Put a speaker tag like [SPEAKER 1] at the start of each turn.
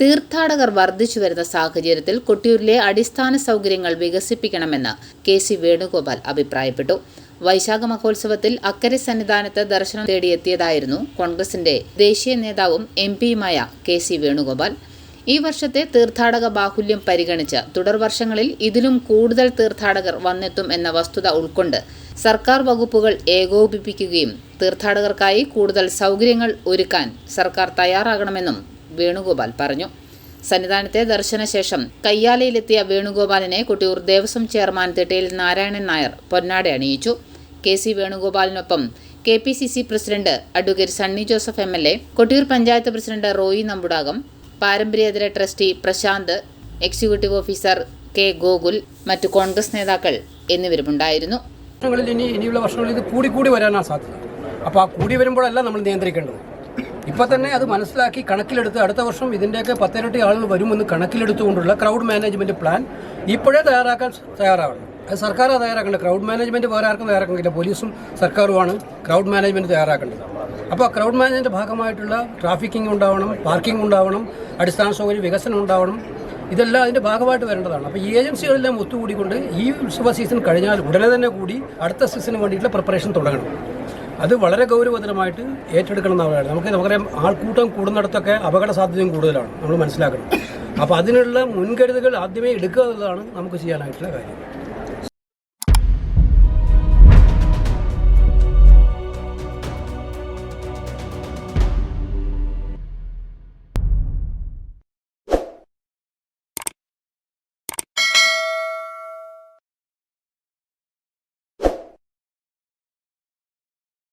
[SPEAKER 1] തീർത്ഥാടകർ വർദ്ധിച്ചു വരുന്ന സാഹചര്യത്തിൽ കൊട്ടിയൂരിലെ അടിസ്ഥാന സൗകര്യങ്ങൾ വികസിപ്പിക്കണമെന്ന് കെ സി വേണുഗോപാൽ അഭിപ്രായപ്പെട്ടു. വൈശാഖ മഹോത്സവത്തിൽ അക്കരെ സന്നിധാനത്ത് ദർശനം തേടിയെത്തിയതായിരുന്നു കോൺഗ്രസിന്റെ ദേശീയ നേതാവും എം പിയുമായ കെ സി വേണുഗോപാൽ. ഈ വർഷത്തെ തീർത്ഥാടക ബാഹുല്യം പരിഗണിച്ച് തുടർ വർഷങ്ങളിൽ ഇതിലും കൂടുതൽ തീർത്ഥാടകർ വന്നെത്തും എന്ന വസ്തുത ഉൾക്കൊണ്ട് സർക്കാർ വകുപ്പുകൾ ഏകോപിപ്പിക്കുകയും തീർത്ഥാടകർക്കായി കൂടുതൽ സൗകര്യങ്ങൾ ഒരുക്കാൻ സർക്കാർ തയ്യാറാകണമെന്നും വേണുഗോപാൽ പറഞ്ഞു. സന്നിധാനത്തെ ദർശനശേഷം കയ്യാലയിലെത്തിയ വേണുഗോപാലിനെ കൊട്ടിയൂർ ദേവസ്വം ചെയർമാൻ തിട്ടയിൽ നാരായണൻ നായർ പൊന്നാട അണിയിച്ചു. K C വേണുഗോപാലിനൊപ്പം K P C C president advocate Sunny Joseph M L A Kottiyoor panchayat president Roy Nambudakam പാരമ്പര്യേതര trustee Prashanth executive officer K Gokul മറ്റു കോൺഗ്രസ് നേതാക്കൾ എന്നിവരുമുണ്ടായിരുന്നു.
[SPEAKER 2] ഇനി ഇനിയുള്ള വർഷങ്ങളിൽ ഇത് കൂടി കൂടി വരാനാണ് സാധ്യത. അപ്പോൾ ആ കൂടി വരുമ്പോഴല്ല നമ്മൾ നിയന്ത്രിക്കേണ്ടത്. ഇപ്പോൾ തന്നെ അത് മനസ്സിലാക്കി കണക്കിലെടുത്ത് അടുത്ത വർഷം ഇതിന്റെയൊക്കെ പത്തിരട്ടി ആളുകൾ വരുമെന്ന് കണക്കിലെടുത്തുകൊണ്ടുള്ള ക്രൗഡ് മാനേജ്മെന്റ് പ്ലാൻ ഇപ്പോഴേ തയ്യാറാക്കാൻ തയ്യാറാവണം. അത് സർക്കാർ തയ്യാറാക്കേണ്ടത്. ക്രൗഡ് മാനേജ്മെന്റ് വേറെ ആർക്കും തയ്യാറാക്കുന്നില്ല പോലീസും സർക്കാരുമാണ് ക്രൗഡ് മാനേജ്മെന്റ് തയ്യാറാക്കേണ്ടത്. അപ്പോൾ ക്രൗഡ് മാനേജ്മെന്റ് ഭാഗമായിട്ടുള്ള ട്രാഫിക്കിംഗ് ഉണ്ടാവണം പാർക്കിംഗ് ഉണ്ടാവണം അടിസ്ഥാന സൗകര്യ വികസനം ഉണ്ടാവണം. ഇതെല്ലാം അതിന്റെ ഭാഗമായിട്ട് വരേണ്ടതാണ്. അപ്പോൾ ഈ ഏജൻസികളെല്ലാം ഒത്തുകൂടിക്കൊണ്ട് ഈ ഉത്സവ സീസൺ കഴിഞ്ഞാൽ ഉടനെ തന്നെ കൂടി അടുത്ത സീസണിന് വേണ്ടിയിട്ടുള്ള പ്രിപ്പറേഷൻ തുടങ്ങണം. അത് വളരെ ഗൗരവതരമായിട്ട് ഏറ്റെടുക്കണം എന്നാണ് നമുക്ക് നമുക്കറിയാം ആൾക്കൂട്ടം കൂടുന്നിടത്തൊക്കെ അപകട സാധ്യതയും കൂടുതലാണ്. നമ്മൾ മനസ്സിലാക്കണം. അപ്പോൾ അതിനുള്ള മുൻകരുതലുകൾ ആദ്യമേ എടുക്കുക എന്നുള്ളതാണ് നമുക്ക് ചെയ്യാനായിട്ടുള്ള കാര്യം.